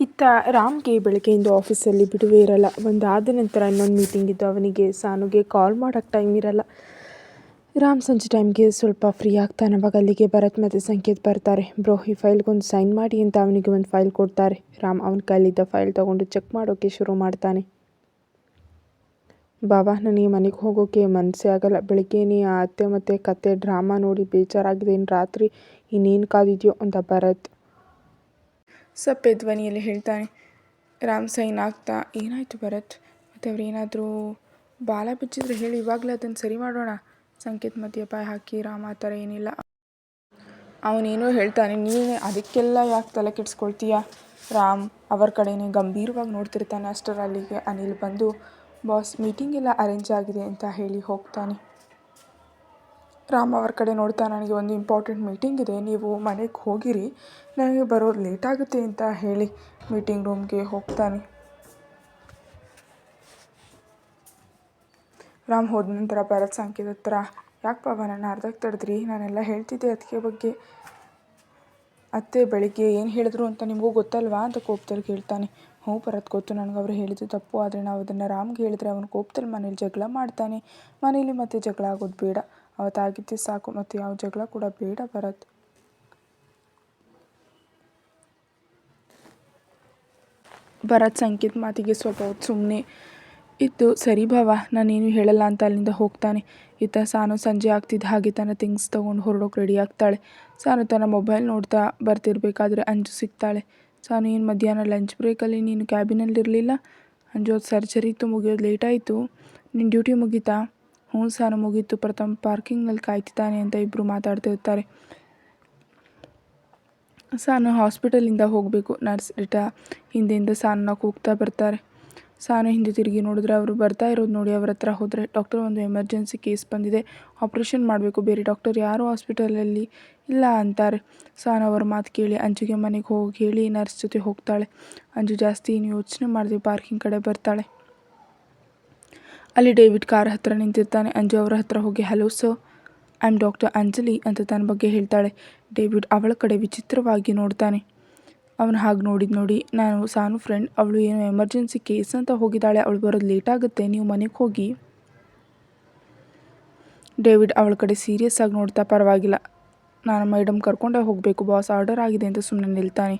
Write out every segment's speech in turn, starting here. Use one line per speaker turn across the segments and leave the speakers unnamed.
ಇತ್ತ ರಾಮ್ಗೆ ಬೆಳಗ್ಗೆಯಿಂದ ಆಫೀಸಲ್ಲಿ ಬಿಡುವೇ ಇರಲ್ಲ. ಒಂದಾದ ನಂತರ ಇನ್ನೊಂದು ಮೀಟಿಂಗ್ ಇದ್ದು ಅವನಿಗೆ ಸಾನುಗೆ ಕಾಲ್ ಮಾಡೋಕ್ಕೆ ಟೈಮ್ ಇರಲ್ಲ. ರಾಮ್ ಸಂಜೆ ಟೈಮ್ಗೆ ಸ್ವಲ್ಪ ಫ್ರೀ ಆಗ್ತಾನೆ. ಅವಾಗ ಅಲ್ಲಿಗೆ ಭರತ್ ಮತ್ತು ಸಂಕೇತ್ ಬರ್ತಾರೆ. ಬ್ರೋ, ಈ ಫೈಲ್ಗೊಂದು ಸೈನ್ ಮಾಡಿ ಅಂತ ಅವನಿಗೆ ಒಂದು ಫೈಲ್ ಕೊಡ್ತಾರೆ. ರಾಮ್ ಅವನ ಕೈಲಿದ್ದ ಫೈಲ್ ತೊಗೊಂಡು ಚೆಕ್ ಮಾಡೋಕ್ಕೆ ಶುರು ಮಾಡ್ತಾನೆ. ಬಾಬಾ ನನಗೆ ಮನೆಗೆ ಹೋಗೋಕ್ಕೆ ಮನಸ್ಸೇ ಆಗಲ್ಲ. ಬೆಳಗ್ಗೆನೇ ಆ ಅತ್ತೆ ಮತ್ತು ಕತೆ ಡ್ರಾಮಾ ನೋಡಿ ಬೇಜಾರಾಗಿದೆ ಇನ್ನು ರಾತ್ರಿ ಇನ್ನೇನು ಕಾದಿದೆಯೋ? ಅಂತ ಭರತ್. ಸಪ್ಪೆ ಧ್ವನಿಯಲ್ಲಿ ಹೇಳ್ತಾನೆ, ರಾಮ್ ಸೈನ್ ಆಗ್ತಾ, ಏನಾಯಿತು ಭರತ್? ಮತ್ತು ಅವ್ರು ಏನಾದರೂ ಬಾಲ ಬಿಚ್ಚಿದ್ರೆ ಹೇಳಿ, ಇವಾಗಲೇ ಅದನ್ನು ಸರಿ ಮಾಡೋಣ. ಸಂಕೇತ್ ಮಧ್ಯಪಾಯ ಹಾಕಿ, ರಾಮ್, ಆ ಥರ ಏನಿಲ್ಲ. ಅವನೇನೋ ಹೇಳ್ತಾನೆ, ನೀನೇ ಅದಕ್ಕೆಲ್ಲ ಯಾಕೆ ತಲೆ ಕೆಡಿಸ್ಕೊಳ್ತೀಯ? ರಾಮ್ ಅವರ ಕಡೆಯೇ ಗಂಭೀರವಾಗಿ ನೋಡ್ತಿರ್ತಾನೆ ಅಷ್ಟರಲ್ಲಿಗೆ ಅನಿಲ್ ಬಂದು, ಬಾಸ್ ಮೀಟಿಂಗ್ ಎಲ್ಲ ಅರೇಂಜ್ ಆಗಿದೆ ಅಂತ ಹೇಳಿ ಹೋಗ್ತಾನೆ. ರಾಮ್ ಅವ್ರ ಕಡೆ ನೋಡ್ತಾ ನನಗೆ ಒಂದು ಇಂಪಾರ್ಟೆಂಟ್ ಮೀಟಿಂಗ್ ಇದೆ. ನೀವು ಮನೆಗೆ ಹೋಗಿರಿ. ನನಗೆ ಬರೋದು ಲೇಟ್ ಆಗುತ್ತೆ ಅಂತ ಹೇಳಿ ಮೀಟಿಂಗ್ ರೂಮ್ಗೆ ಹೋಗ್ತಾನೆ. ರಾಮ್ ಹೋದ ನಂತರ ಭರತ್ ಸಂಕೇತ ಹತ್ರ, ಯಾಕೆ ಪಾಪ ನನ್ನ ಅರ್ಧಕ್ಕೆ ತಡೆದ್ರಿ? ನಾನೆಲ್ಲ ಹೇಳ್ತಿದ್ದೆ ಅದಕ್ಕೆ ಬಗ್ಗೆ. ಅತ್ತೆ ಬೆಳಿಗ್ಗೆ ಏನು ಹೇಳಿದ್ರು ಅಂತ ನಿಮಗೂ ಗೊತ್ತಲ್ವಾ? ಅಂತ ಕೋಪದಲ್ಲಿ ಕೇಳ್ತಾನೆ. ಹ್ಞೂ ಭರತ್, ಗೊತ್ತು. ನನಗೆ ಅವರು ಹೇಳಿದ್ದು ತಪ್ಪು. ಆದರೆ ನಾವು ಅದನ್ನು ರಾಮ್ಗೆ ಹೇಳಿದ್ರೆ ಅವನು ಕೋಪದಲ್ಲಿ ಮನೇಲಿ ಜಗಳ ಮಾಡ್ತಾನೆ. ಮನೇಲಿ ಮತ್ತೆ ಜಗಳ ಆಗೋದು ಬೇಡ. ಅವತ್ತಾಗಿದ್ದೆ ಸಾಕು ಮತ್ತು ಯಾವ ಜಗಳ ಕೂಡ ಬೇಡ ಭರತ್. ಭರತ್ ಸಂಕೇತ್ ಮಾತಿಗೆ ಸ್ವಲ್ಪ ಸುಮ್ಮನೆ ಇತ್ತು ಸರಿ ಭಾವ, ನಾನೇನು ಹೇಳಲ್ಲ ಅಂತ ಅಲ್ಲಿಂದ ಹೋಗ್ತಾನೆ. ಇತ್ತ ಸಾನು ಸಂಜೆ ಆಗ್ತಿದ್ದ ಹಾಗೆ ತನ್ನ ಥಿಂಗ್ಸ್ ತೊಗೊಂಡು ಹೊರಡೋಕೆ ರೆಡಿ ಆಗ್ತಾಳೆ. ಸಾನು ತನ್ನ ಮೊಬೈಲ್ ನೋಡ್ತಾ ಬರ್ತಿರ್ಬೇಕಾದ್ರೆ ಅಂಜು ಸಿಗ್ತಾಳೆ. ಸಾನು, ಏನು ಮಧ್ಯಾಹ್ನ ಲಂಚ್ ಬ್ರೇಕಲ್ಲಿ ನೀನು ಕ್ಯಾಬಿನಲ್ಲಿರಲಿಲ್ಲ ಅಂಜು ಸರ್ಜರಿ ಇತ್ತು, ಮುಗಿಯೋದು ಲೇಟ್ ಆಯಿತು. ನಿನ್ನ ಡ್ಯೂಟಿ ಮುಗೀತಾ? ಹ್ಞೂ ಸರ್ ಮುಗೀತು. ಪ್ರಥಮ್ ಪಾರ್ಕಿಂಗಲ್ಲಿ ಕಾಯ್ತಿದ್ದಾನೆ ಅಂತ ಇಬ್ಬರು ಮಾತಾಡ್ತಿರ್ತಾರೆ ಸಾನು ಹಾಸ್ಪಿಟಲಿಂದ ಹೋಗಬೇಕು. ನರ್ಸ್ ರಿಟಾ ಹಿಂದೆಯಿಂದ ಸಾನನ್ನ ಕೂಗ್ತಾ ಬರ್ತಾರೆ. ಸಾನು ಹಿಂದೆ ತಿರುಗಿ ನೋಡಿದ್ರೆ ಅವರು ಬರ್ತಾ ಇರೋದು ನೋಡಿ ಅವ್ರ ಹತ್ರ ಹೋದರೆ ಡಾಕ್ಟರ್ ಒಂದು ಎಮರ್ಜೆನ್ಸಿ ಕೇಸ್ ಬಂದಿದೆ. ಆಪ್ರೇಷನ್ ಮಾಡಬೇಕು, ಬೇರೆ ಡಾಕ್ಟರ್ ಯಾರೂ ಹಾಸ್ಪಿಟಲಲ್ಲಿ ಇಲ್ಲ ಅಂತಾರೆ. ಸಾನು ಅವ್ರ ಮಾತು ಕೇಳಿ ಅಂಜುಗೆ ಮನೆಗೆ ಹೋಗಿ ಹೇಳಿ ನರ್ಸ್ ಜೊತೆ ಹೋಗ್ತಾಳೆ. ಅಂಜು ಜಾಸ್ತಿ ಏನು ಯೋಚನೆ ಮಾಡಿದೆ ಪಾರ್ಕಿಂಗ್ ಕಡೆ ಬರ್ತಾಳೆ. ಅಲ್ಲಿ ಡೇವಿಡ್ ಕಾರ್ ಹತ್ರ ನಿಂತಿರ್ತಾನೆ. ಅಂಜು ಅವರ ಹತ್ರ ಹೋಗಿ, hello sir, I am doctor Anjali ಅಂತ ತನ್ನ ಬಗ್ಗೆ ಹೇಳ್ತಾಳೆ. ಡೇವಿಡ್ ಅವಳ ಕಡೆ ವಿಚಿತ್ರವಾಗಿ ನೋಡ್ತಾನೆ. ಅವನು ಹಾಗೆ ನೋಡಿದ ನೋಡಿ, ನಾನು ಸಾನು ಫ್ರೆಂಡ್, ಅವಳು ಏನೋ ಎಮರ್ಜೆನ್ಸಿ ಕೇಸ್ ಅಂತ ಹೋಗಿದ್ದಾಳೆ. ಅವಳು ಬರೋದು ಲೇಟ್ ಆಗುತ್ತೆ, ನೀವು ಮನೆಗೆ ಹೋಗಿ. ಡೇವಿಡ್ ಅವಳ ಕಡೆ ಸೀರಿಯಸ್ ಆಗಿ ನೋಡ್ತಾ, ಪರವಾಗಿಲ್ಲ, ನಾನು ಮೇಡಮ್ ಕರ್ಕೊಂಡೇ ಹೋಗಬೇಕು, ಬಾಸ್ ಆರ್ಡರ್ ಆಗಿದೆ ಅಂತ ಸುಮ್ಮನೆ ನಿಲ್ತಾನೆ.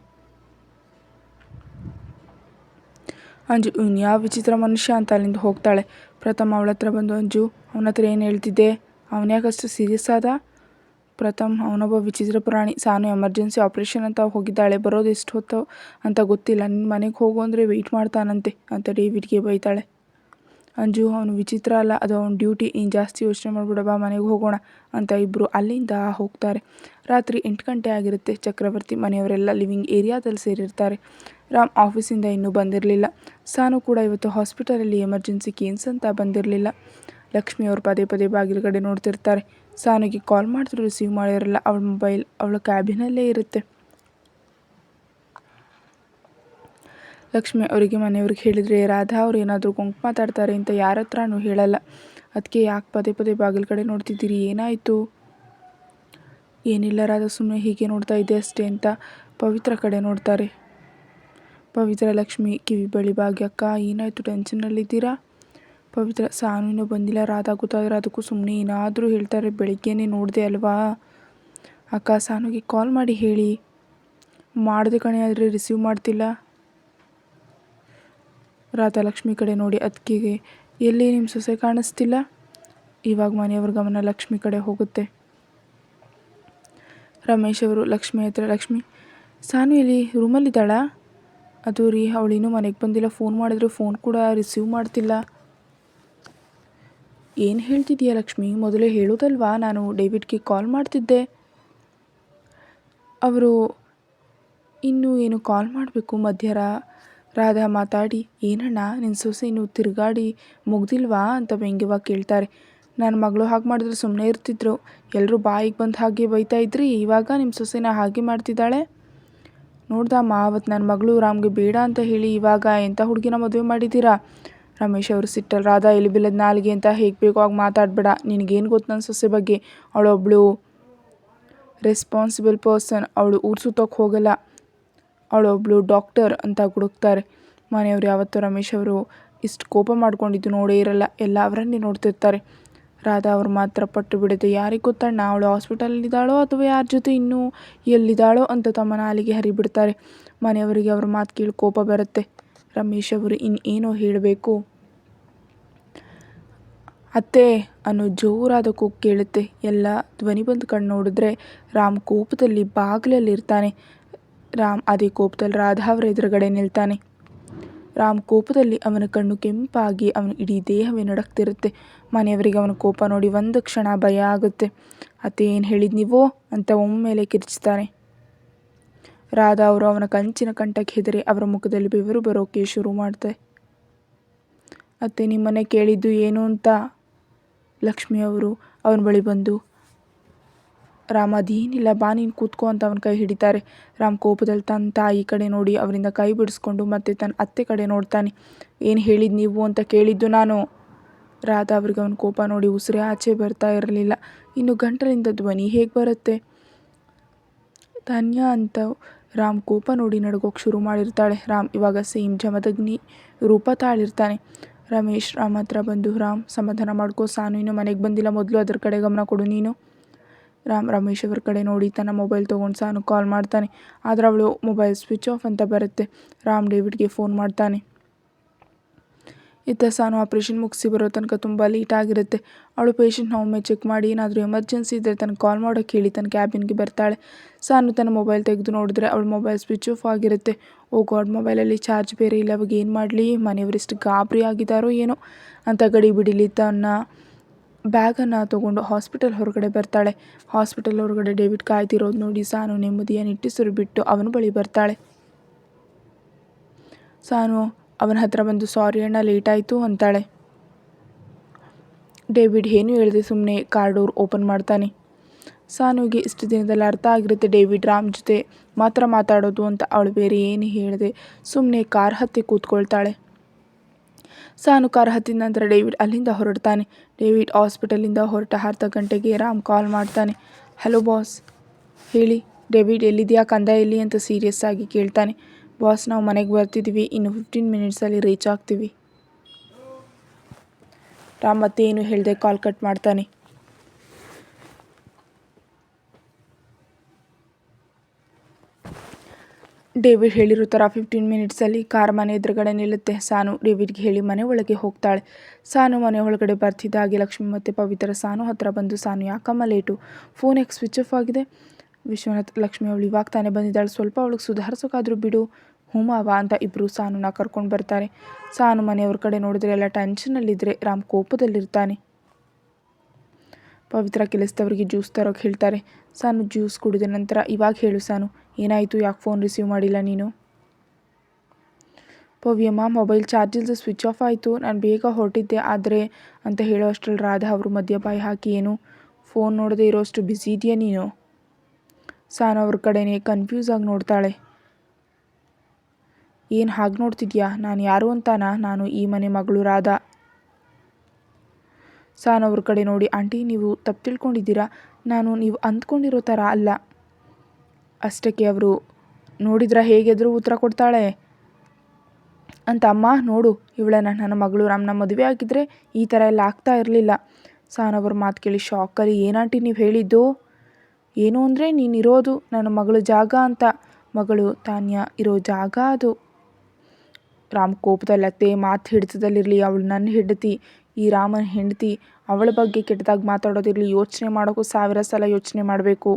ಅಂಜು ಇನ್ಯಾವ ಯಾವ ವಿಚಿತ್ರ ಮನುಷ್ಯ ಅಂತ ಅಲ್ಲಿಂದ ಹೋಗ್ತಾಳೆ. ಪ್ರಥಮ ಅವಳ ಹತ್ರ ಬಂದು, ಅಂಜು, ಅವನ ಹತ್ರ ಏನು ಹೇಳ್ತಿದ್ದೆ? ಅವನ್ಯಾಕಷ್ಟು ಸೀರಿಯಸ್ ಆದ? ಪ್ರಥಮ್, ಅವನೊಬ್ಬ ವಿಚಿತ್ರ ಪ್ರಾಣಿ. ಸಾನು ಎಮರ್ಜೆನ್ಸಿ ಆಪ್ರೇಷನ್ ಅಂತ ಹೋಗಿದ್ದಾಳೆ. ಬರೋದು ಎಷ್ಟು ಹೊತ್ತು ಅಂತ ಗೊತ್ತಿಲ್ಲ. ನಿನ್ನ ಮನೆಗೆ ಹೋಗು ಅಂದರೆ ವೆಯ್ಟ್ ಮಾಡ್ತಾನಂತೆ ಅಂತ ಡೇವಿಡ್ಗೆ ಬೈತಾಳೆ. ಅಂಜು, ಅವನು ವಿಚಿತ್ರ ಅಲ್ಲ, ಅದು ಅವನ ಡ್ಯೂಟಿ ಇನ್ನು ಜಾಸ್ತಿ ಯೋಚನೆ ಮಾಡ್ಬಿಡ, ಬಾ ಮನೆಗೆ ಹೋಗೋಣ ಅಂತ ಇಬ್ಬರು ಅಲ್ಲಿಂದ ಹೋಗ್ತಾರೆ. ರಾತ್ರಿ ಎಂಟು ಗಂಟೆ ಆಗಿರುತ್ತೆ, ಚಕ್ರವರ್ತಿ ಮನೆಯವರೆಲ್ಲ ಲಿವಿಂಗ್ ಏರಿಯಾದಲ್ಲಿ ಸೇರಿರ್ತಾರೆ. ರಾಮ್ ಆಫೀಸಿಂದ ಇನ್ನೂ ಬಂದಿರಲಿಲ್ಲ. ಸಾನು ಕೂಡ ಇವತ್ತು ಹಾಸ್ಪಿಟಲಲ್ಲಿ ಎಮರ್ಜೆನ್ಸಿ ಕೇನ್ಸ್ ಅಂತ ಬಂದಿರಲಿಲ್ಲ. ಲಕ್ಷ್ಮಿ ಅವರು ಪದೇ ಪದೇ ಬಾಗಿಲುಗಡೆ ನೋಡ್ತಿರ್ತಾರೆ. ಸಾನುಗೆ ಕಾಲ್ ಮಾಡಿದ್ರು, ರಿಸೀವ್ ಮಾಡಿರಲ್ಲ, ಅವಳ ಮೊಬೈಲ್ ಅವಳ ಕ್ಯಾಬಿನಲ್ಲೇ ಇರುತ್ತೆ. ಲಕ್ಷ್ಮಿ ಅವರಿಗೆ ಮನೆಯವ್ರಿಗೆ ಹೇಳಿದರೆ, ರಾಧಾ ಅವ್ರು ಏನಾದರೂ ಗುಂಪು ಮಾತಾಡ್ತಾರೆ ಅಂತ ಯಾರ ಹತ್ರನೂ ಹೇಳಲ್ಲ. ಅದಕ್ಕೆ ಯಾಕೆ ಪದೇ ಪದೇ ಬಾಗಿಲ ಕಡೆ ನೋಡ್ತಿದ್ದೀರಿ? ಏನಾಯಿತು? ಏನಿಲ್ಲ ರಾಧಾ ಸುಮ್ಮನೆ ಹೀಗೆ ನೋಡ್ತಾ ಇದ್ದೆ ಅಷ್ಟೇ ಅಂತ ಪವಿತ್ರ ಕಡೆ ನೋಡ್ತಾರೆ. ಪವಿತ್ರ ಲಕ್ಷ್ಮಿ, ಕಿವಿ ಬಳಿ ಭಾಗ್ಯಕ್ಕ ಏನಾಯಿತು? ಟೆನ್ಷನ್ನಲ್ಲಿದ್ದೀರಾ ಪವಿತ್ರ, ಸಾನು ಇನ್ನೂ ಬಂದಿಲ್ಲ ರಾಧಾ ಗೊತ್ತಾದ್ರೆ ಅದಕ್ಕೂ ಸುಮ್ಮನೆ ಏನಾದರೂ ಹೇಳ್ತಾರೆ, ಬೆಳಿಗ್ಗೆನೇ ನೋಡಿದೆ ಅಲ್ವಾ? ಅಕ್ಕ, ಸಾನುಗೆ ಕಾಲ್ ಮಾಡಿ ಹೇಳಿ. ಮಾಡಿದೆ ಕಣೆ, ಆದರೆ ರಿಸೀವ್ ಮಾಡ್ತಿಲ್ಲ. ರಾಧಾ ಲಕ್ಷ್ಮಿ ಕಡೆ ನೋಡಿ ಅದಕ್ಕಿಗೆ ಎಲ್ಲಿ ನಿಮ್ಮ ಸೊಸೆ ಕಾಣಿಸ್ತಿಲ್ಲ? ಇವಾಗ ಮನೆಯವ್ರ ಗಮನ ಲಕ್ಷ್ಮಿ ಕಡೆ ಹೋಗುತ್ತೆ. ರಮೇಶ್ ಅವರು, ಲಕ್ಷ್ಮಿ ಹತ್ರ, ಲಕ್ಷ್ಮಿ, ಸಾನು ಇಲ್ಲಿ ರೂಮಲ್ಲಿದ್ದಾಳ ಅದು ರೀ ಅವಳಿನ್ನೂ ಮನೆಗೆ ಬಂದಿಲ್ಲ. ಫೋನ್ ಮಾಡಿದ್ರು, ಫೋನ್ ಕೂಡ ರಿಸೀವ್ ಮಾಡ್ತಿಲ್ಲ. ಏನು ಹೇಳ್ತಿದ್ದೀಯ ಲಕ್ಷ್ಮಿ? ಮೊದಲೇ ಹೇಳೋದಲ್ವಾ? ನಾನು ಡೇವಿಡ್ಗೆ ಕಾಲ್ ಮಾಡ್ತಿದ್ದೆ. ಅವರು, ಇನ್ನೂ ಏನು ಕಾಲ್ ಮಾಡಬೇಕು ಮಧ್ಯರ ರಾಧಾ ಮಾತಾಡಿ, ಏನಣ್ಣ ನಿನ್ನ ಸೊಸೆ ಇನ್ನು ತಿರುಗಾಡಿ ಮುಗ್ದಿಲ್ವಾ? ಅಂತ ವ್ಯಂಗ್ಯವಾಗಿ ಕೇಳ್ತಾರೆ. ನನ್ನ ಮಗಳು ಹಾಗೆ ಮಾಡಿದ್ರೆ ಸುಮ್ಮನೆ ಇರ್ತಿದ್ರು. ಎಲ್ಲರೂ ಬಾಯಿಗೆ ಬಂದು ಹಾಗೆ ಬೈತಾ ಇದ್ರಿ, ಇವಾಗ ನಿಮ್ಮ ಸೊಸೆನ ಹಾಗೆ ಮಾಡ್ತಿದ್ದಾಳೆ? ನೋಡ್ದಮ್ಮ ಅವತ್ತು ನನ್ನ ಮಗಳು ರಾಮ್ಗೆ ಬೇಡ ಅಂತ ಹೇಳಿ ಇವಾಗ ಎಂಥ ಹುಡುಗಿನ ಮದುವೆ ಮಾಡಿದ್ದೀರಾ? ರಮೇಶ್ ಅವರು ಸಿಟ್ಟಲ್ಲಿ ರಾಧಾ ಎಲ್ಲಿ ಬಿಲ್ಲದ ನಾಲ್ಗೆ ಅಂತ ಹೇಗೆ ಬೇಕೋ ಆಗ ಮಾತಾಡಬೇಡ. ನಿನಗೇನು ಗೊತ್ತು ನನ್ನ ಸೊಸೆ ಬಗ್ಗೆ? ಅವಳೊಬ್ಳು ರೆಸ್ಪಾನ್ಸಿಬಲ್ ಪರ್ಸನ್ ಅವಳು ಊರು ಸುತ್ತೋಕೆ ಹೋಗಲ್ಲ. ಅವಳೊಬ್ಳು ಡಾಕ್ಟರ್ ಅಂತ ಹುಡುಕ್ತಾರೆ. ಮನೆಯವರು ಯಾವತ್ತೂ ರಮೇಶ್ ಅವರು ಇಷ್ಟು ಕೋಪ ಮಾಡ್ಕೊಂಡಿದ್ದು ನೋಡೇ ಇರಲ್ಲ. ಎಲ್ಲ ಅವರನ್ನೇ ನೋಡ್ತಿರ್ತಾರೆ. ರಾಧಾ ಅವ್ರು ಮಾತ್ರ ಪಟ್ಟು ಬಿಡದೆ ಯಾರಿಗೆ ಗೊತ್ತಣ್ಣ? ಅವಳು ಹಾಸ್ಪಿಟಲಲ್ಲಿದ್ದಾಳೋ ಅಥವಾ ಯಾರ ಜೊತೆ ಇನ್ನೂ ಎಲ್ಲಿದ್ದಾಳೋ ಅಂತ ತಮ್ಮ ನಾಲಿಗೆ ಹರಿಬಿಡ್ತಾರೆ. ಮನೆಯವರಿಗೆ ಅವ್ರ ಮಾತು ಕೇಳಿ ಕೋಪ ಬರುತ್ತೆ. ರಮೇಶ್ ಅವರು ಇನ್ನೇನೋ ಹೇಳಬೇಕು. ಅತ್ತೆ, ಅನ್ನೋ ಜೋರಾದ ಕೂಗು ಕೇಳುತ್ತೆ. ಎಲ್ಲ ಧ್ವನಿ ಬಂದು ಕಣ್ಣು ನೋಡಿದ್ರೆ ರಾಮ್ ಕೋಪದಲ್ಲಿ ಬಾಗಿಲಲ್ಲಿರ್ತಾನೆ. ರಾಮ್ ಅದೇ ಕೋಪದಲ್ಲಿ ರಾಧಾವರ ಎದುರುಗಡೆ ನಿಲ್ತಾನೆ. ರಾಮ್ ಕೋಪದಲ್ಲಿ ಅವನ ಕಣ್ಣು ಕೆಂಪಾಗಿ ಅವನ ಇಡೀ ದೇಹವೇ ನಡಕ್ತಿರುತ್ತೆ. ಮನೆಯವರಿಗೆ ಅವನ ಕೋಪ ನೋಡಿ ಒಂದು ಕ್ಷಣ ಭಯ ಆಗುತ್ತೆ. ಅತ್ತೆ ಏನು ಹೇಳಿದ್ ನೀವೋ? ಅಂತ ಒಮ್ಮೆಲೆ ಕಿರಿಚ್ತಾನೆ ರಾಧಾ ಅವರು ಅವನ ಕಂಚಿನ ಕಂಠಕ್ಕೆ ಹೆದರಿ ಅವರ ಮುಖದಲ್ಲಿ ಬೆವರು ಬರೋಕೆ ಶುರು ಮಾಡ್ತಾರೆ ಅತ್ತೆ, ನಿಮ್ಮನೆ ಕೇಳಿದ್ದು ಏನು ಅಂತ? ಲಕ್ಷ್ಮಿಯವರು ಅವನ ಬಳಿ ಬಂದು ರಾಮ ಅದೇನಿಲ್ಲ ಬಾ ನೀನು ಕೂತ್ಕೋ ಅಂತ ಅವನ ಕೈ ಹಿಡಿತಾರೆ. ರಾಮ್ ಕೋಪದಲ್ಲಿ ತನ್ನ ತಾಯಿ ಕಡೆ ನೋಡಿ ಅವರಿಂದ ಕೈ ಬಿಡಿಸ್ಕೊಂಡು ಮತ್ತೆ ತನ್ನ ಅತ್ತೆ ಕಡೆ ನೋಡ್ತಾನೆ. ಏನು ಹೇಳಿದ್ದು ನೀವು ಅಂತ ಕೇಳಿದ್ದು ನಾನು. ರಾಧಾ ಅವ್ರಿಗೆ ಅವನ ಕೋಪ ನೋಡಿ ಉಸಿರೆ ಆಚೆ ಬರ್ತಾ ಇರಲಿಲ್ಲ. ಇನ್ನು ಗಂಟಲಿಂದ ಧ್ವನಿ ಹೇಗೆ ಬರುತ್ತೆ? ಧನ್ಯ ಅಂತ ರಾಮ್ ಕೋಪ ನೋಡಿ ನಡ್ಗೋಕೆ ಶುರು ಮಾಡಿರ್ತಾಳೆ. ರಾಮ್ ಇವಾಗ ಸೇಮ್ ಜಮದಗ್ನಿ ರೂಪ ತಾಳಿರ್ತಾನೆ. ರಮೇಶ್ ರಾಮ್ ಹತ್ರ ಬಂದು, ರಾಮ್, ಸಮಾಧಾನ ಮಾಡ್ಕೋ, ಸಾನು, ಇನ್ನು ಮನೆಗೆ ಬಂದಿಲ್ಲ. ಮೊದಲು ಅದ್ರ ಕಡೆ ಗಮನ ಕೊಡು ನೀನು. ರಾಮ್ ರಮೇಶ್ ಅವ್ರ ಕಡೆ ನೋಡಿ ತನ್ನ ಮೊಬೈಲ್ ತೊಗೊಂಡು ಸಾನು ಕಾಲ್ ಮಾಡ್ತಾನೆ. ಆದರೆ ಅವಳು ಮೊಬೈಲ್ ಸ್ವಿಚ್ ಆಫ್ ಅಂತ ಬರುತ್ತೆ. ರಾಮ್ ಡೇವಿಡ್ಗೆ ಫೋನ್ ಮಾಡ್ತಾನೆ. ಇತ್ತ ಸಾನು ಆಪ್ರೇಷನ್ ಮುಗಿಸಿ ಬರೋ ತನಕ ತುಂಬ ಲೇಟ್ ಆಗಿರುತ್ತೆ. ಅವಳು ಪೇಷಂಟ್ನ ಒಮ್ಮೆ ಚೆಕ್ ಮಾಡಿ ಏನಾದರೂ ಎಮರ್ಜೆನ್ಸಿ ಇದ್ದರೆ ತನಗೆ ಕಾಲ್ ಮಾಡೋಕೆ ಹೇಳಿ ತನ್ನ ಕ್ಯಾಬಿನ್ಗೆ ಬರ್ತಾಳೆ. ಸಾನು ತನ್ನ ಮೊಬೈಲ್ ತೆಗೆದು ನೋಡಿದ್ರೆ ಅವಳು ಮೊಬೈಲ್ ಸ್ವಿಚ್ ಆಫ್ ಆಗಿರುತ್ತೆ. ಓ ಗಾಡ್ ಮೊಬೈಲಲ್ಲಿ ಚಾರ್ಜ್ ಬೇರೆ ಇಲ್ಲ, ಅವಾಗ ಏನು ಮಾಡಲಿ? ಮನೆಯವರಿಷ್ಟು ಗಾಬರಿ ಆಗಿದ್ದಾರೋ ಏನೋ ಅಂತ ಗಡಿ ಬಿಡಿಲಿ ತನ್ನ ಬ್ಯಾಗನ್ನು ತೊಗೊಂಡು ಹಾಸ್ಪಿಟಲ್ ಹೊರಗಡೆ ಬರ್ತಾಳೆ. ಹಾಸ್ಪಿಟಲ್ ಹೊರಗಡೆ ಡೇವಿಡ್ ಕಾಯ್ತಿರೋದು ನೋಡಿ ಸಾನು ನೆಮ್ಮದಿಯ ನಿಟ್ಟಿಸಿರು ಬಿಟ್ಟು ಅವನ ಬಳಿ ಬರ್ತಾಳೆ. ಸಾನು, ಅವನ ಹತ್ರ ಬಂದು ಸಾರಿ ಅಣ್ಣ, ಲೇಟ್ ಆಯಿತು ಅಂತಾಳೆ. ಡೇವಿಡ್ ಏನು ಹೇಳಿದೆ ಸುಮ್ಮನೆ ಕಾರ್ ಡೋರ್ ಓಪನ್ ಮಾಡ್ತಾನೆ. ಸಾನುಗೆ ಇಷ್ಟು ದಿನದಲ್ಲಿ ಅರ್ಥ ಆಗಿರುತ್ತೆ ಡೇವಿಡ್ ರಾಮ್ ಜೊತೆ ಮಾತ್ರ ಮಾತಾಡೋದು ಅಂತ. ಅವಳು ಬೇರೆ ಏನು ಹೇಳಿದೆ ಸುಮ್ಮನೆ ಕಾರ್ ಹತ್ತಿ ಕೂತ್ಕೊಳ್ತಾಳೆ. ಸಾನು ಕಾರ್ ಹತ್ತಿದ ನಂತರ ಡೇವಿಡ್ ಅಲ್ಲಿಂದ ಹೊರಡ್ತಾನೆ. ಡೇವಿಡ್ ಹಾಸ್ಪಿಟಲಿಂದ ಹೊರಟ ಅರ್ಧ ಗಂಟೆಗೆ ರಾಮ್ ಕಾಲ್ ಮಾಡ್ತಾನೆ. ಹಲೋ ಬಾಸ್, ಹೇಳಿ. ಡೇವಿಡ್, ಎಲ್ಲಿದೆಯಾ ಕಂದ, ಎಲ್ಲಿ? ಅಂತ ಸೀರಿಯಸ್ ಆಗಿ ಕೇಳ್ತಾನೆ. ಬಾಸ್, ನಾವು ಮನೆಗೆ ಬರ್ತಿದ್ದೀವಿ ಇನ್ನು ಫಿಫ್ಟೀನ್ ಮಿನಿಟ್ಸಲ್ಲಿ ರೀಚ್ ಆಗ್ತೀವಿ. ರಾಮ್ ಮತ್ತೆ ಏನು ಹೇಳಿದೆ ಕಾಲ್ ಕಟ್ ಮಾಡ್ತಾನೆ. ಡೇವಿಡ್ ಹೇಳಿರೋ ಥರ ಫಿಫ್ಟೀನ್ ಮಿನಿಟ್ಸಲ್ಲಿ ಕಾರ್ ಮನೆ ಎದುರುಗಡೆ ನಿಲ್ಲುತ್ತೆ. ಸಾನು ಡೇವಿಡ್ಗೆ ಹೇಳಿ ಮನೆ ಒಳಗೆ ಹೋಗ್ತಾಳೆ. ಸಾನು ಮನೆ ಒಳಗಡೆ ಬರ್ತಿದ್ದಾಗಿ ಲಕ್ಷ್ಮಿ ಮತ್ತು ಪವಿತ್ರ ಸಾನು ಹತ್ರ ಬಂದು, ಸಾನು ಯಾಕಮ್ಮ ಲೇಟು ಫೋನ್ ಯಾಕೆ ಸ್ವಿಚ್ ಆಫ್ ಆಗಿದೆ? ವಿಶ್ವನಾಥ್ ಲಕ್ಷ್ಮಿ ಅವಳು ಇವಾಗ ತಾನೇ ಬಂದಿದ್ದಾಳೆ. ಸ್ವಲ್ಪ ಅವಳಿಗೆ ಸುಧಾರಿಸೋಕ್ಕಾದರೂ ಬಿಡು. ಹುಮಾವ ಅಂತ ಇಬ್ಬರು ಸಾನುನ ಕರ್ಕೊಂಡು ಬರ್ತಾರೆ. ಸಾನು ಮನೆಯವ್ರ ಕಡೆ ನೋಡಿದ್ರೆ ಎಲ್ಲ ಟೆನ್ಷನಲ್ಲಿದ್ದರೆ ರಾಮ್ ಕೋಪದಲ್ಲಿರ್ತಾನೆ. ಪವಿತ್ರ ಕೆಲಸದವರಿಗೆ ಜ್ಯೂಸ್ ತರೋಕೆ ಹೇಳ್ತಾರೆ. ಸಾನು ಜ್ಯೂಸ್ ಕುಡಿದ ನಂತರ ಇವಾಗ ಹೇಳು ಸಾನು. ಏನಾಯಿತು? ಯಾಕೆ ಫೋನ್ ರಿಸೀವ್ ಮಾಡಿಲ್ಲ ನೀನು? ಪವ್ಯಮ್ಮ ಮೊಬೈಲ್ ಚಾರ್ಜ್ ಇಲ್ಲದೆ ಸ್ವಿಚ್ ಆಫ್ ಆಯಿತು. ನಾನು ಬೇಗ ಹೊರಟಿದ್ದೆ. ಆದರೆ ಅಂತ ಹೇಳೋ ಅಷ್ಟರಲ್ಲಿ ರಾಧಾ ಅವರು ಮಧ್ಯ ಬಾಯಿ ಹಾಕಿ ಏನು? ಫೋನ್ ನೋಡದೆ ಇರೋಷ್ಟು ಬ್ಯುಸಿ ಇದೆಯಾ ನೀನು? ಸಾನು ಅವ್ರ ಕಡೆನೇ ಕನ್ಫ್ಯೂಸ್ ಆಗಿ ನೋಡ್ತಾಳೆ. ಏನು ಹಾಗೆ ನೋಡ್ತಿದ್ಯಾ? ನಾನು ಯಾರು ಅಂತಾನಾ? ನಾನು ಈ ಮನೆ ಮಗಳು ರಾಧಾ. ಸಾನು ಅವ್ರ ಕಡೆ ನೋಡಿ, ಆಂಟಿ, ನೀವು ತಪ್ಪು ತಿಳ್ಕೊಂಡಿದ್ದೀರಾ? ನಾನು ನೀವು ಅಂದ್ಕೊಂಡಿರೋ ಥರ ಅಲ್ಲ. ಅಷ್ಟಕ್ಕೆ ಅವರು ನೋಡಿದ್ರ ಹೇಗೆದ್ರು ಉತ್ತರ ಕೊಡ್ತಾಳೆ? ಅಂತ ಅಮ್ಮ, ನೋಡು, ಇವಳನ್ನ ನನ್ನ ಮಗಳು ರಾಮ್ನ ಮದುವೆ ಆಗಿದ್ದರೆ ಈ ಥರ ಎಲ್ಲ ಆಗ್ತಾ ಇರಲಿಲ್ಲ. ಸಾನವ್ರ ಮಾತು ಕೇಳಿ ಶಾಕಲ್ಲಿ ಏನಾಂಟಿ ನೀವು ಹೇಳಿದ್ದು? ಏನು ಅಂದರೆ ನೀನಿರೋದು ನನ್ನ ಮಗಳು ಜಾಗ ಅಂತ. ಮಗಳು ತಾನ್ಯ ಇರೋ ಜಾಗ ಅದು. ರಾಮ್ ಕೋಪದಲ್ಲತ್ತೆ ಮಾತು ಹಿಡಿತದಲ್ಲಿರಲಿ, ಅವಳು ನನ್ನ ಹೆಂಡತಿ, ಈ ರಾಮನ ಹೆಂಡತಿ, ಅವಳ ಬಗ್ಗೆ ಕೆಟ್ಟದಾಗಿ ಮಾತಾಡೋದಿರಲಿ ಯೋಚನೆ ಮಾಡೋಕ್ಕೂ ಸಾವಿರ ಸಲ ಯೋಚನೆ ಮಾಡಬೇಕು.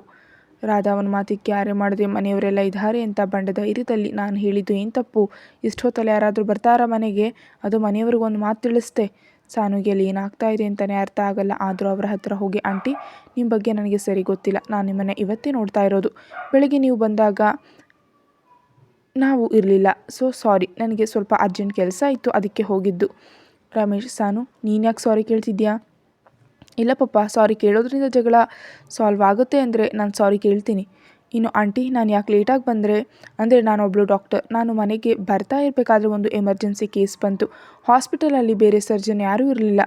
ರಾಧಾವನ ಮಾತಿಗೆ ಕ್ಯಾರೆ ಮಾಡಿದೆ, ಮನೆಯವರೆಲ್ಲ ಇದ್ದಾರೆ ಅಂತ ಬಂಡ ಧೈರ್ಯದಲ್ಲಿ ನಾನು ಹೇಳಿದ್ದು ಏನು ತಪ್ಪು? ಇಷ್ಟೊತ್ತಲ್ಲಿ ಯಾರಾದರೂ ಬರ್ತಾರ ಮನೆಗೆ? ಅದು ಮನೆಯವ್ರಿಗೊಂದು ಮಾತು ತಿಳಿಸ್ತೆ. ಸಾನುಗೆ ಅಲ್ಲಿ ಏನಾಗ್ತಾ ಇದೆ ಅಂತಲೇ ಅರ್ಥ ಆಗಲ್ಲ. ಆದರೂ ಅವರ ಹತ್ರ ಹೋಗಿ, ಆಂಟಿ ನಿಮ್ಮ ಬಗ್ಗೆ ನನಗೆ ಸರಿ ಗೊತ್ತಿಲ್ಲ. ನಾನು ನಿಮ್ಮನ್ನು ಇವತ್ತೇ ನೋಡ್ತಾ ಇರೋದು. ಬೆಳಗ್ಗೆ ನೀವು ಬಂದಾಗ ನಾವು ಇರಲಿಲ್ಲ. ಸೊ ಸಾರಿ ನನಗೆ ಸ್ವಲ್ಪ ಅರ್ಜೆಂಟ್ ಕೆಲಸ ಇತ್ತು. ಅದಕ್ಕೆ ಹೋಗಿದ್ದು. ರಮೇಶ್, ಸಾನು ನೀನು ಯಾಕೆ ಸಾರಿ ಕೇಳ್ತಿದ್ಯಾ? ಇಲ್ಲ ಪಪ್ಪ ಸಾರಿ ಕೇಳೋದ್ರಿಂದ ಜಗಳ ಸಾಲ್ವ್ ಆಗುತ್ತೆ ಅಂದರೆ ನಾನು ಸಾರಿ ಕೇಳ್ತೀನಿ. ಇನ್ನು ಆಂಟಿ ನಾನು ಯಾಕೆ ಲೇಟಾಗಿ ಬಂದರೆ ಅಂದರೆ ನಾನೊಬ್ಬಳು ಡಾಕ್ಟರ್ ನಾನು ಮನೆಗೆ ಬರ್ತಾ ಇರಬೇಕಾದ್ರೆ ಒಂದು ಎಮರ್ಜೆನ್ಸಿ ಕೇಸ್ ಬಂತು. ಹಾಸ್ಪಿಟಲಲ್ಲಿ ಬೇರೆ ಸರ್ಜನ್ ಯಾರೂ ಇರಲಿಲ್ಲ.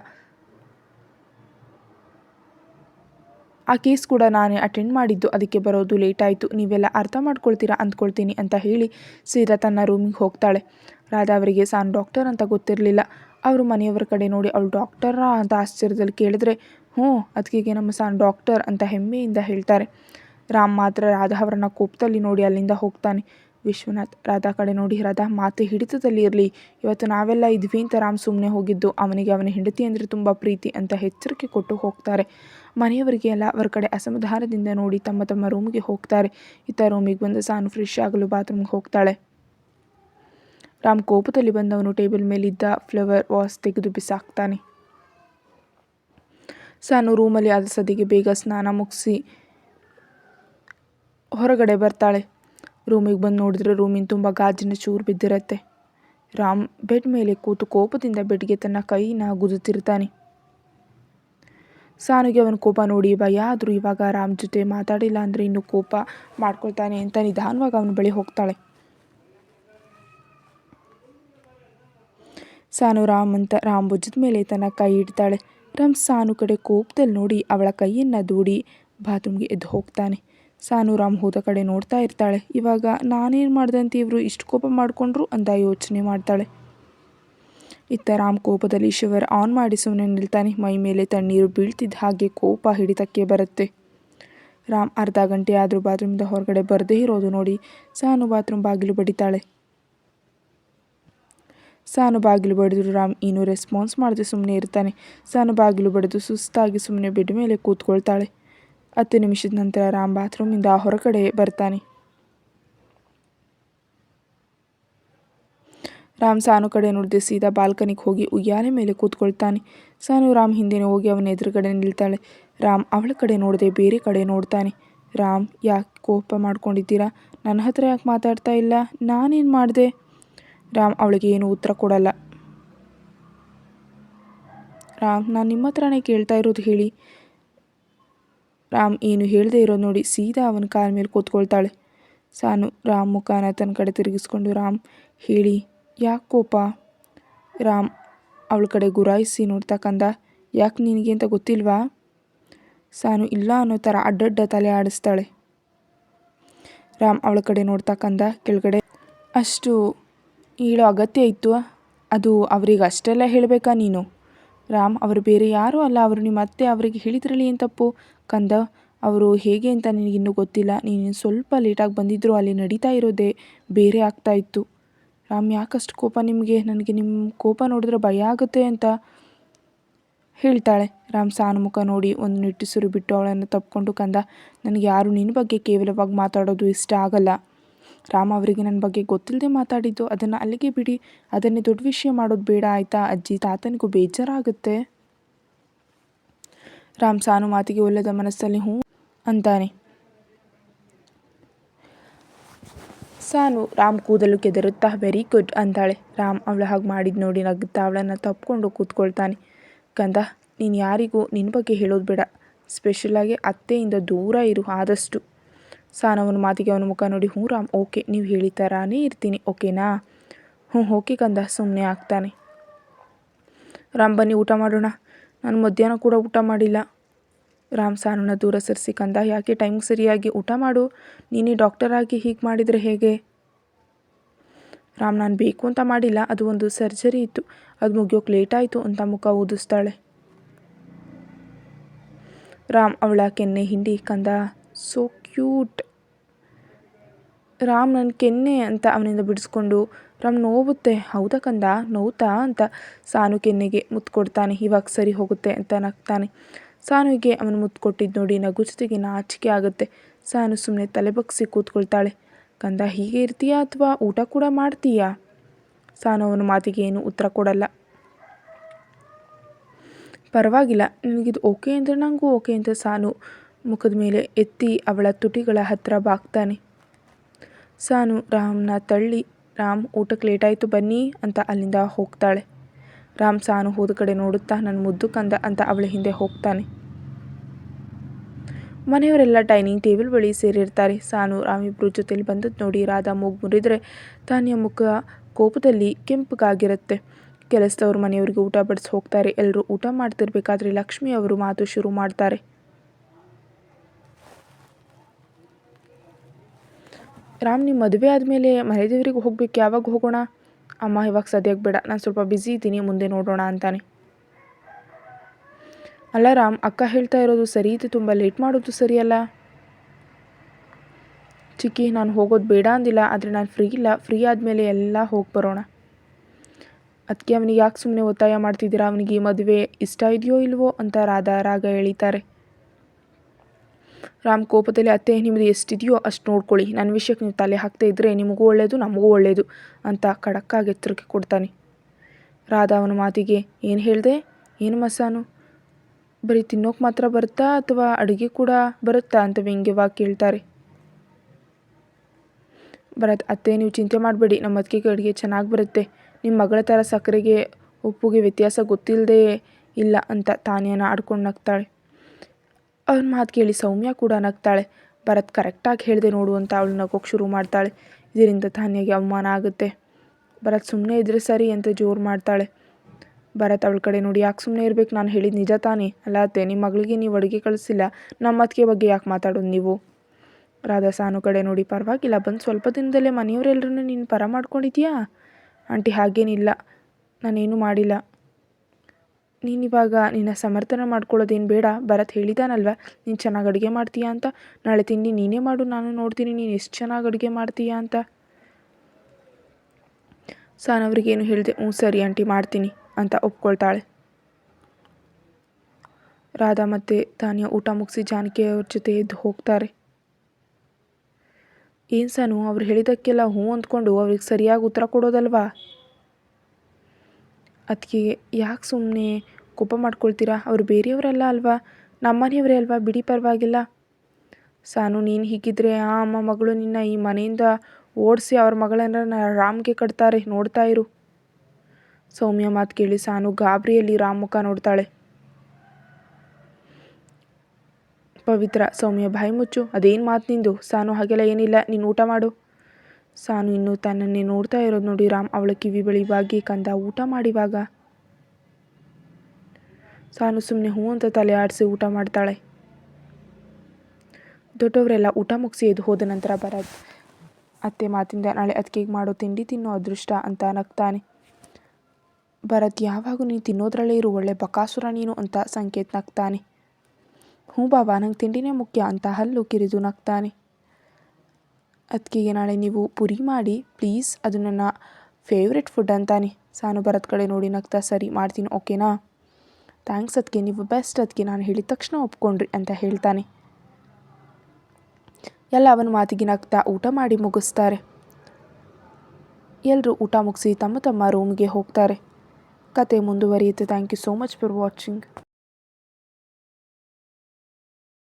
ಆ ಕೇಸ್ ಕೂಡ ನಾನೇ ಅಟೆಂಡ್ ಮಾಡಿದ್ದು, ಅದಕ್ಕೆ ಬರೋದು ಲೇಟ್ ಆಯಿತು. ನೀವೆಲ್ಲ ಅರ್ಥ ಮಾಡ್ಕೊಳ್ತೀರಾ ಅಂದ್ಕೊಳ್ತೀನಿ ಅಂತ ಹೇಳಿ ಸೀದಾ ತನ್ನ ರೂಮಿಗೆ ಹೋಗ್ತಾಳೆ. ರಾಧಾ ಅವರಿಗೆ, ಸಾನ್ ಡಾಕ್ಟರ್ ಅಂತ ಗೊತ್ತಿರಲಿಲ್ಲ. ಅವರು ಮನೆಯವರ ಕಡೆ ನೋಡಿ ಅವಳು ಡಾಕ್ಟರ ಅಂತ ಆಶ್ಚರ್ಯದಲ್ಲಿ ಕೇಳಿದ್ರೆ, ಹ್ಞೂ ಅದಕ್ಕೆ ನಮ್ಮ ಸಾನ್ ಡಾಕ್ಟರ್ ಅಂತ ಹೆಮ್ಮೆಯಿಂದ ಹೇಳ್ತಾರೆ. ರಾಮ್ ಮಾತ್ರ ರಾಧಾ ಅವರನ್ನ ಕೋಪದಲ್ಲಿ ನೋಡಿ ಅಲ್ಲಿಂದ ಹೋಗ್ತಾನೆ. ವಿಶ್ವನಾಥ್, ರಾಧಾ ಕಡೆ ನೋಡಿ ರಾಧಾ ಮಾತೆ ಹಿಡಿತದಲ್ಲಿ ಇರಲಿ. ಇವತ್ತು ನಾವೆಲ್ಲ ಇದ್ವಿ ಅಂತ ರಾಮ್ ಸುಮ್ಮನೆ ಹೋಗಿದ್ದು. ಅವನಿಗೆ ಅವನ ಹೆಂಡತಿ ಅಂದರೆ ತುಂಬ ಪ್ರೀತಿ ಅಂತ ಎಚ್ಚರಿಕೆ ಕೊಟ್ಟು ಹೋಗ್ತಾರೆ. ಮನೆಯವರಿಗೆ ಎಲ್ಲ ಅವರ ಕಡೆ ಅಸಮಾಧಾನದಿಂದ ನೋಡಿ ತಮ್ಮ ತಮ್ಮ ರೂಮಿಗೆ ಹೋಗ್ತಾರೆ. ಇತ್ತ ರೂಮಿಗೆ ಬಂದು ಸಾನು ಫ್ರೆಶ್ ಆಗಲು ಬಾತ್ರೂಮ್ಗೆ ಹೋಗ್ತಾಳೆ. ರಾಮ್ ಕೋಪದಲ್ಲಿ ಬಂದವನು ಟೇಬಲ್ ಮೇಲಿದ್ದ ಫ್ಲವರ್ ವಾಸ್ ತೆಗೆದು ಬಿಸಾಕ್ತಾನೆ. ಸಾನು ರೂಮಲ್ಲಿ ಆದ ಸದಿಗೆ ಬೇಗ ಸ್ನಾನ ಮುಗಿಸಿ ಹೊರಗಡೆ ಬರ್ತಾಳೆ. ರೂಮಿಗೆ ಬಂದು ನೋಡಿದ್ರೆ ರೂಮಿನ ತುಂಬ ಗಾಜಿನ ಚೂರು ಬಿದ್ದಿರತ್ತೆ. ರಾಮ್ ಬೆಡ್ ಮೇಲೆ ಕೂತು ಕೋಪದಿಂದ ಬೆಡ್ಗೆ ತನ್ನ ಕೈನ ಗುದುತ್ತಿರ್ತಾನೆ ಸಾನುಗೆ ಅವನ ಕೋಪ ನೋಡಿ ಭಯ, ಆದರೂ ಇವಾಗ ರಾಮ್ ಜೊತೆ ಮಾತಾಡಿಲ್ಲ ಅಂದರೆ ಇನ್ನು ಕೋಪ ಮಾಡ್ಕೊಳ್ತಾನೆ ಅಂತ ನಿಧಾನವಾಗಿ ಅವನ ಬಳಿ ಹೋಗ್ತಾಳೆ. ಸಾನು ರಾಮ್ ಅಂತ ರಾಮ್ ಭುಜದ ಮೇಲೆ ತನ್ನ ಕೈ ಇಡ್ತಾಳೆ. ರಾಮ್ ಸಾನು ಕಡೆ ಕೋಪದಲ್ಲಿ ನೋಡಿ ಅವಳ ಕೈಯನ್ನ ದೂಡಿ ಬಾತ್ರೂಮ್ಗೆ ಎದ್ದು ಹೋಗ್ತಾನೆ. ಸಾನು ರಾಮ್ ಹೋದ ಕಡೆ ನೋಡ್ತಾ ಇರ್ತಾಳೆ. ಇವಾಗ ನಾನೇನು ಮಾಡ್ದಂತ ಇವರು ಇಷ್ಟು ಕೋಪ ಮಾಡಿಕೊಂಡ್ರು ಅಂತ ಯೋಚನೆ ಮಾಡ್ತಾಳೆ. ಇತ್ತ ರಾಮ್ ಕೋಪದಲ್ಲಿ ಶಿವರ್ ಆನ್ ಮಾಡಿ ಸುಮ್ಮನೆ ನಿಲ್ತಾನೆ. ಮೈ ಮೇಲೆ ತಣ್ಣೀರು ಬೀಳ್ತಿದ್ದ ಹಾಗೆ ಕೋಪ ಹಿಡಿತಕ್ಕೆ ಬರುತ್ತೆ. ರಾಮ್ ಅರ್ಧ ಗಂಟೆ ಆದರೂ ಬಾತ್ರೂಮಿಂದ ಹೊರಗಡೆ ಬರದೇ ಇರೋದು ನೋಡಿ ಸಾನು ಬಾತ್ರೂಮ್ ಬಾಗಿಲು ಬಡಿತಾಳೆ. ಸಾನು ಬಾಗಿಲು ಬಡಿದ್ರು ರಾಮ್ ಇನ್ನೂ ರೆಸ್ಪಾನ್ಸ್ ಮಾಡದೆ ಸುಮ್ಮನೆ ಇರ್ತಾನೆ. ಸಾನು ಬಾಗಿಲು ಬಡಿದು ಸುಸ್ತಾಗಿ ಸುಮ್ಮನೆ ಬೆಡ್ ಮೇಲೆ ಕೂತ್ಕೊಳ್ತಾಳೆ. ಹತ್ತು ನಿಮಿಷದ ನಂತರ ರಾಮ್ ಬಾತ್ರೂಮಿಂದ ಹೊರಗಡೆ ಬರ್ತಾನೆ. ರಾಮ್ ಸಾನು ಕಡೆ ನೋಡಿದೆ ಸೀದಾ ಬಾಲ್ಕನಿಗೆ ಹೋಗಿ ಉಯ್ಯಾಲೆ ಮೇಲೆ ಕೂತ್ಕೊಳ್ತಾನೆ. ಸಾನು ರಾಮ್ ಹಿಂದೆನೇ ಹೋಗಿ ಅವನ ಎದುರುಗಡೆ ನಿಲ್ತಾಳೆ. ರಾಮ್ ಅವಳ ಕಡೆ ನೋಡದೆ ಬೇರೆ ಕಡೆ ನೋಡ್ತಾನೆ. ರಾಮ್, ಯಾಕೆ ಕೋಪ ಮಾಡ್ಕೊಂಡಿದ್ದೀರಾ? ನನ್ನ ಹತ್ರ ಯಾಕೆ ಮಾತಾಡ್ತಾ ಇಲ್ಲ? ನಾನೇನು ಮಾಡಿದೆ? ರಾಮ್ ಅವಳಿಗೆ ಏನು ಉತ್ತರ ಕೊಡಲ್ಲ. ರಾಮ್, ನಾನು ನಿಮ್ಮ ಹತ್ರನೇ ಕೇಳ್ತಾ ಇರೋದು ಹೇಳಿ. ರಾಮ್ ಏನು ಹೇಳದೆ ಇರೋದು ನೋಡಿ ಸೀದಾ ಅವನ ಕಾಲ ಮೇಲೆ ಕೂತ್ಕೊಳ್ತಾಳೆ. ಸಾನು ರಾಮ್ ಮುಖಾನ ತನ್ನ ಕಡೆ ತಿರುಗಿಸ್ಕೊಂಡು, ರಾಮ್, ಹೇಳಿ, ಯಾಕೆ ಕೋಪ? ರಾಮ್ ಅವಳ ಕಡೆ ಗುರಾಯಿಸಿ ನೋಡ್ತಾ ಕಂದ, ಯಾಕೆ ನಿನಗೆ ಅಂತ ಗೊತ್ತಿಲ್ವಾ? ಸಾನು, ಇಲ್ಲ ಅನ್ನೋ ಥರ ಅಡ್ಡಡ್ಡ ತಲೆ ಆಡಿಸ್ತಾಳೆ. ರಾಮ್ ಅವಳ ಕಡೆ ನೋಡ್ತಾ ಕಂದ, ಕೆಳಗಡೆ, ಅಷ್ಟು ಹೇಳೋ ಅಗತ್ಯ ಇತ್ತು. ಅದು ಅವರಿಗೆ ಅಷ್ಟೆಲ್ಲ ಹೇಳಬೇಕಾ ನೀನು? ರಾಮ್, ಅವರು ಬೇರೆ ಯಾರೂ ಅಲ್ಲ. ಅವರು ನಿಮ್ಮ ಅತ್ತೆ ಅವರಿಗೆ ಹೇಳಿದ್ರಲ್ಲಿ ಏನು ತಪ್ಪು? ಕಂದ, ಅವರು ಹೇಗೆ ಅಂತ ನಿನಗಿನ್ನೂ ಗೊತ್ತಿಲ್ಲ. ನೀನು ಸ್ವಲ್ಪ ಲೇಟಾಗಿ ಬಂದಿದ್ದರೂ ಅಲ್ಲಿ ನಡೀತಾ ಇರೋದೇ ಬೇರೆ ಆಗ್ತಾ ಇತ್ತು. ರಾಮ್, ಯಾಕಷ್ಟು ಕೋಪ ನಿಮಗೆ? ನನಗೆ ನಿಮ್ಮ ಕೋಪ ನೋಡಿದ್ರೆ ಭಯ ಆಗುತ್ತೆ ಅಂತ ಹೇಳ್ತಾಳೆ. ರಾಮ್ ಮುಖ ನೋಡಿ ಒಂದು ನಿಟ್ಟುಸಿರು ಬಿಟ್ಟು ಅವಳನ್ನು ತಪ್ಪಿಕೊಂಡು ಕಂದ, ನನಗೆ ಯಾರು ನಿನ್ನ ಬಗ್ಗೆ ಕೇವಲವಾಗಿ ಮಾತಾಡೋದು ಇಷ್ಟ ಆಗಲ್ಲ. ರಾಮ ಅವರಿಗೆ ನನ್ನ ಬಗ್ಗೆ ಗೊತ್ತಿಲ್ಲದೆ ಮಾತಾಡಿದ್ದು. ಅದನ್ನು ಅಲ್ಲಿಗೆ ಬಿಡಿ. ಅದನ್ನೇ ದೊಡ್ಡ ವಿಷಯ ಮಾಡೋದು ಬೇಡ, ಆಯಿತಾ? ಅಜ್ಜಿ, ತಾತನಿಗೂ ಬೇಜಾರಾಗುತ್ತೆ. ರಾಮ್ ಸಾನು ಮಾತಿಗೆ ಒಲ್ಲದ ಮನಸ್ಸಲ್ಲಿ ಹ್ಞೂ ಅಂತಾನೆ. ಸಾನು ರಾಮ್ ಕೂದಲು ಕೆದರುತ್ತಾ, ವೆರಿ ಗುಡ್ ಅಂತಾಳೆ. ರಾಮ್ ಅವಳ ಹಾಗೆ ಮಾಡಿದ್ದು ನೋಡಿ ನಗ್ತಾ ಅವಳನ್ನು ತಪ್ಪಿಕೊಂಡು ಕೂತ್ಕೊಳ್ತಾನೆ. ಕಂದ ನೀನು ಯಾರಿಗೂ ನಿನ್ನ ಬಗ್ಗೆ ಹೇಳೋದು ಬೇಡ. ಸ್ಪೆಷಲಾಗಿ ಅತ್ತೆಯಿಂದ ದೂರ ಇರು, ಆದಷ್ಟು. ಸಾನವನ ಮಾತಿಗೆ ಅವನ ಮುಖ ನೋಡಿ, ಹ್ಞೂ ರಾಮ್, ಓಕೆ, ನೀವು ಹೇಳಿ ಥರಾನೇ ಇರ್ತೀನಿ, ಓಕೆನಾ? ಹ್ಞೂ, ಓಕೆ ಕಂದ ಸುಮ್ಮನೆ ಆಗ್ತಾನೆ. ರಾಮ್, ಬನ್ನಿ, ಊಟ ಮಾಡೋಣ. ನಾನು ಮಧ್ಯಾಹ್ನ ಕೂಡ ಊಟ ಮಾಡಿಲ್ಲ. ರಾಮ್ ಸಾನನ ದೂರ ಸರಿಸಿ ಕಂದ, ಯಾಕೆ ಟೈಮ್ಗೆ ಸರಿಯಾಗಿ ಊಟ ಮಾಡು? ನೀನೇ ಡಾಕ್ಟರ್ ಆಗಿ ಹೀಗೆ ಮಾಡಿದರೆ ಹೇಗೆ? ರಾಮ್, ನಾನು ಬೇಕು ಅಂತ ಮಾಡಿಲ್ಲ, ಅದು ಒಂದು ಸರ್ಜರಿ ಇತ್ತು. ಅದು ಮುಗಿಯೋಕೆ ಲೇಟ್ ಆಯಿತು ಅಂತ ಮುಖ ಊದಿಸ್ತಾಳೆ. ರಾಮ್, ಅವಳ ಕೆನ್ನೆ ಹಿಂಡಿ ಕಂದ, ಸೋ ಕ್ಯೂಟ್. ರಾಮ್ ನನ್ನ ಕೆನ್ನೆ ಅಂತ ಅವನಿಂದ ಬಿಡಿಸ್ಕೊಂಡು, ರಾಮ್ ನೋವುತ್ತೆ, ಹೌದಾ ಕಂದ? ನೋವುತ್ತಾ? ಅಂತ ಸಾನು ಕೆನ್ನೆಗೆ ಮುತ್ತು ಕೊಡ್ತಾನೆ ಇವಾಗ ಸರಿ ಹೋಗುತ್ತೆ ಅಂತ ನಗ್ತಾನೆ. ಸಾನುವಿಗೆ ಅವನು ಮುತ್ತು ಕೊಟ್ಟಿದ್ದು ನೋಡಿ ನಗು ಜೊತೆಗೆ ನಾಚಿಕೆ ಆಗುತ್ತೆ. ಸಾನು ಸುಮ್ಮನೆ ತಲೆ ಬಗ್ಸಿ ಕೂತ್ಕೊಳ್ತಾಳೆ. ಕಂದ, ಹೀಗೆ ಇರ್ತೀಯಾ ಅಥವಾ ಊಟ ಕೂಡ ಮಾಡ್ತೀಯಾ? ಸಾನು ಅವನ ಮಾತಿಗೆ ಏನು ಉತ್ತರ ಕೊಡಲ್ಲ. ಪರವಾಗಿಲ್ಲ, ನಿನಗಿದು ಓಕೆ ಅಂದರೆ ನನಗೂ ಓಕೆ ಅಂತ ಸಾನು ಮುಖದ ಮೇಲೆ ಎತ್ತಿ ಅವಳ ತುಟಿಗಳ ಹತ್ತಿರ ಬಾಗ್ತಾನೆ. ಸಾನು ರಾಮ್ನ ತಳ್ಳಿ, ರಾಮ್, ಊಟಕ್ಕೆ ಲೇಟಾಯಿತು ಬನ್ನಿ ಅಂತ ಅಲ್ಲಿಂದ ಹೋಗ್ತಾಳೆ. ರಾಮ್ ಸಾನು ಹೋದ ಕಡೆ ನೋಡುತ್ತಾ ನನ್ನ ಮುದ್ದು ಕಂದ ಅಂತ ಅವಳ ಹಿಂದೆ ಹೋಗ್ತಾನೆ. ಮನೆಯವರೆಲ್ಲ ಡೈನಿಂಗ್ ಟೇಬಲ್ ಬಳಿ ಸೇರಿರ್ತಾರೆ. ಸಾನು ರಾಮಿಬ್ರು ಜೊತೆಲಿ ಬಂದದ್ದು ನೋಡಿ ರಾಧಾ ಮೂಗು ಮುರಿದ್ರೆ ತಾನಿಯ ಮುಖ ಕೋಪದಲ್ಲಿ ಕೆಂಪಗಾಗಿರುತ್ತೆ. ಕೆಲಸದವ್ರು ಮನೆಯವರಿಗೆ ಊಟ ಬಡಿಸಿ ಹೋಗ್ತಾರೆ. ಎಲ್ಲರೂ ಊಟ ಮಾಡ್ತಿರ್ಬೇಕಾದ್ರೆ ಲಕ್ಷ್ಮಿ ಅವರು ಮಾತು ಶುರು ಮಾಡ್ತಾರೆ. ರಾಮ್ ನಿಮ್ಮ ಮದುವೆ ಆದಮೇಲೆ ಮನೆದೇವ್ರಿಗೆ ಹೋಗ್ಬೇಕು, ಯಾವಾಗ ಹೋಗೋಣ? ಅಮ್ಮ, ಇವಾಗ ಸದ್ಯಕ್ಕೆ ಬೇಡ, ನಾನು ಸ್ವಲ್ಪ ಬ್ಯುಸಿ ಇದ್ದೀನಿ, ಮುಂದೆ ನೋಡೋಣ ಅಂತಾನೆ. ಅಲ್ಲ ರಾಮ್, ಅಕ್ಕ ಹೇಳ್ತಾ ಇರೋದು ಸರಿ, ಇದು ತುಂಬ ಲೇಟ್ ಮಾಡೋದು ಸರಿಯಲ್ಲ ಚಿಕ್ಕಿ, ನಾನು ಹೋಗೋದು ಬೇಡ ಅಂದಿಲ್ಲ, ಆದರೆ ನಾನು ಫ್ರೀ ಇಲ್ಲ ಫ್ರೀ ಆದಮೇಲೆ ಎಲ್ಲ ಹೋಗಿ ಬರೋಣ. ಅದಕ್ಕೆ ಅವನಿಗೆ ಯಾಕೆ ಸುಮ್ಮನೆ ಒತ್ತಾಯ ಮಾಡ್ತಿದ್ದೀರಾ? ಅವನಿಗೆ ಈ ಮದುವೆ ಇಷ್ಟ ಇದೆಯೋ ಇಲ್ವೋ ಅಂತ ರಾಧಾ ರಾಗ ಎಳಿತಾರೆ. ರಾಮ್ ಕೋಪದಲ್ಲಿ, ಅತ್ತೆ ನಿಮ್ಮದು ಎಷ್ಟಿದೆಯೋ ಅಷ್ಟು ನೋಡ್ಕೊಳ್ಳಿ. ನನ್ನ ವಿಷಯಕ್ಕೆ ನೀವು ತಲೆ ಹಾಕ್ತಾ ಇದ್ದರೆ ನಿಮಗೂ ಒಳ್ಳೆಯದು ನಮಗೂ ಒಳ್ಳೆಯದು ಅಂತ ಖಡಕ್ಕಾಗಿ ಎಚ್ಚರಿಕೆ ಕೊಡ್ತಾನೆ. ರಾಧಾ ಅವನ ಮಾತಿಗೆ, ಏನು ಹೇಳಿದೆ? ಏನು ಮಸಾನು? ಬರೀ ತಿನ್ನೋಕೆ ಮಾತ್ರ ಬರುತ್ತಾ ಅಥವಾ ಅಡುಗೆ ಕೂಡ ಬರುತ್ತಾ? ಅಂತ ವ್ಯಂಗ್ಯವಾಗಿ ಕೇಳ್ತಾರೆ. ಭರತ್, ಅತ್ತೆ, ನೀವು ಚಿಂತೆ ಮಾಡಬೇಡಿ. ನಮ್ಮ ಅದಕ್ಕೆ ಅಡುಗೆ ಚೆನ್ನಾಗಿ ಬರುತ್ತೆ. ನಿಮ್ಮ ಮಗಳ ಥರ ಸಕ್ಕರೆಗೆ, ಉಪ್ಪುಗೆ ವ್ಯತ್ಯಾಸ ಗೊತ್ತಿಲ್ಲದೆ ಇಲ್ಲ, ಅಂತ ತಾನೇನ ಆಡ್ಕೊಂಡು ನಗ್ತಾಳೆ. ಅವನ ಮಾತು ಕೇಳಿ ಸೌಮ್ಯ ಕೂಡ ನಗ್ತಾಳೆ. ಭರತ್ ಕರೆಕ್ಟಾಗಿ ಹೇಳಿದೆ ನೋಡು ಅಂತ ಅವಳು ನಗೋಕ್ಕೆ ಶುರು ಮಾಡ್ತಾಳೆ. ಇದರಿಂದ ತಾನ್ಯಗೆ ಅವಮಾನ ಆಗುತ್ತೆ. ಭರತ್ ಸುಮ್ಮನೆ ಇದ್ರೆ ಸರಿ ಅಂತ ಜೋರು ಮಾಡ್ತಾಳೆ. ಭರತ್ ಅವಳ ಕಡೆ ನೋಡಿ, ಯಾಕೆ ಸುಮ್ಮನೆ ಇರ್ಬೇಕು? ನಾನು ಹೇಳಿದ ನಿಜ ತಾನೇ? ಅಲ್ಲ ಅತ್ತೆ ನಿಮ್ಮ ಮಗಳಿಗೆ ನೀವು ಅಡುಗೆ ಕಳಿಸಿಲ್ಲ. ನಮ್ಮ ಅತ್ತಿಗೆ ಬಗ್ಗೆ ಯಾಕೆ ಮಾತಾಡೋದು ನೀವು? ರಾಧಾ ಸಾನು ಕಡೆ ನೋಡಿ, ಪರವಾಗಿಲ್ಲ, ಬಂದು ಸ್ವಲ್ಪ ದಿನದಲ್ಲೇ ಮನೆಯವರೆಲ್ಲರೂ ನೀನು ಪರ ಮಾಡ್ಕೊಂಡಿದ್ಯಾ? ಆಂಟಿ, ಹಾಗೇನಿಲ್ಲ. ನಾನೇನು ಮಾಡಿಲ್ಲ. ನೀನು ಇವಾಗ ನಿನ್ನ ಸಮರ್ಥನೆ ಮಾಡ್ಕೊಳ್ಳೋದೇನು ಬೇಡ, ಭರತ್ ಹೇಳಿದಾನಲ್ವ? ನೀನು ಚೆನ್ನಾಗಿ ಅಡುಗೆ ಮಾಡ್ತೀಯಾ ಅಂತ? ನಾಳೆ ತಿಂಡಿ ನೀನೇ ಮಾಡು, ನಾನು ನೋಡ್ತೀನಿ, ನೀನು ಎಷ್ಟು ಚೆನ್ನಾಗಿ ಅಡುಗೆ ಮಾಡ್ತೀಯಾ ಅಂತ. ಸಾನವ್ರಿಗೇನು ಹೇಳಿದೆ, ಹ್ಞೂ ಸರಿ ಆಂಟಿ, ಮಾಡ್ತೀನಿ ಅಂತ ಒಪ್ಕೊಳ್ತಾಳೆ. ರಾಧಾ ಮತ್ತು ತಾನಿಯ ಊಟ ಮುಗಿಸಿ ಜಾನಕಿ ಅವ್ರ ಜೊತೆ ಎದ್ದು ಹೋಗ್ತಾರೆ. ಏನು ಸಾನು, ಅವ್ರು ಹೇಳಿದಕ್ಕೆಲ್ಲ ಹ್ಞೂ ಅಂದ್ಕೊಂಡು ಅವ್ರಿಗೆ ಸರಿಯಾಗಿ ಉತ್ತರ ಕೊಡೋದಲ್ವಾ? ಅದಕ್ಕೆ ಯಾಕೆ ಸುಮ್ಮನೆ ಕೋಪ ಮಾಡ್ಕೊಳ್ತೀರಾ? ಅವ್ರು ಬೇರೆಯವರಲ್ಲ ಅಲ್ವಾ? ನಮ್ಮನೆಯವರೇ ಅಲ್ವಾ? ಬಿಡಿ ಪರವಾಗಿಲ್ಲ. ಸಾನು, ನೀನು ಹೀಗಿದ್ರೆ ಆ ಅಮ್ಮ ಮಗಳು ನಿನ್ನ ಈ ಮನೆಯಿಂದ ಓಡಿಸಿ ಅವ್ರ ಮಗಳನ್ನ ರಾಮ್ಗೆ ಕಟ್ತಾರೆ. ನೋಡ್ತಾ ಇರು. ಸೌಮ್ಯ ಮಾತು ಕೇಳಿ ಸಾನು ಗಾಬರಿಯಲ್ಲಿ ರಾಮ್ ಮುಖ ನೋಡ್ತಾಳೆ. ಪವಿತ್ರ, ಸೌಮ್ಯ ಬಾಯಿ ಮುಚ್ಚು. ಅದೇನು ಮಾತು ನಿಂದು? ಸಾನು, ಹಾಗೆಲ್ಲ ಏನಿಲ್ಲ. ನೀನು ಊಟ ಮಾಡು. ಸಾನು, ಇನ್ನು ತನ್ನನ್ನೇ ನೋಡ್ತಾ ಇರೋದು ನೋಡಿ ರಾಮ್ ಅವಳ ಕಿವಿ ಬಳಿ ಬಾಗಿ ಕಂದ, ಊಟ ಮಾಡಿವಾಗ? ಸಾನು ಸುಮ್ಮನೆ ಹೂ ಅಂತ ತಲೆ ಆಡಿಸಿ ಊಟ ಮಾಡ್ತಾಳೆ. ದೊಡ್ಡವರೆಲ್ಲ ಊಟ ಮುಗಿಸಿ ಎದ್ದು ಹೋದ ನಂತರ ಬರೋದು, ಅತ್ತೆ ಮಾತಿಂದ ನಾಳೆ ಅದಕ್ಕೆ ಮಾಡೋ ತಿಂಡಿ ತಿನ್ನೋ ಅದೃಷ್ಟ ಅಂತ ನಗ್ತಾನೆ. ಭರತ್ ಯಾವಾಗ ನೀನು ತಿನ್ನೋದ್ರಲ್ಲೇ ಇರು, ಒಳ್ಳೆ ಬಕಾಸುರ ನೀನು ಅಂತ ಸಂಕೇತ್ ನಗ್ತಾನೆ. ಹ್ಞೂ ಬಾಬಾ, ನಂಗೆ ತಿಂಡಿನೇ ಮುಖ್ಯ ಅಂತ ಹಲ್ಲು ಕಿರಿದು ನಗ್ತಾನೆ. ಅದಕ್ಕೆ ನಾಳೆ ನೀವು ಪುರಿ ಮಾಡಿ ಪ್ಲೀಸ್ ಅದು ನನ್ನ ಫೇವ್ರೆಟ್ ಫುಡ್ ಅಂತಾನೆ. ಸಾನು ಬರೋದ್ ಕಡೆ ನೋಡಿ ನಗ್ತಾ ಸರಿ ಮಾಡ್ತೀನಿ ಓಕೆನಾ ಥ್ಯಾಂಕ್ಸ್ ಅದಕ್ಕೆ ನೀವು ಬೆಸ್ಟ್ ಅದಕ್ಕೆ ನಾನು ಹೇಳಿದ ತಕ್ಷಣ ಒಪ್ಕೊಂಡ್ರಿ ಅಂತ ಹೇಳ್ತಾನೆ. ಎಲ್ಲ ಅವನ ಮಾತಿಗೆ ನಗ್ತಾ ಊಟ ಮಾಡಿ ಮುಗಿಸ್ತಾರೆ. ಎಲ್ಲರೂ ಊಟ ಮುಗಿಸಿ ತಮ್ಮ ತಮ್ಮ ರೂಮ್ಗೆ ಹೋಗ್ತಾರೆ. ಕತೆ ಮುಂದುವರಿಯುತ್ತೆ. Thank you so much for watching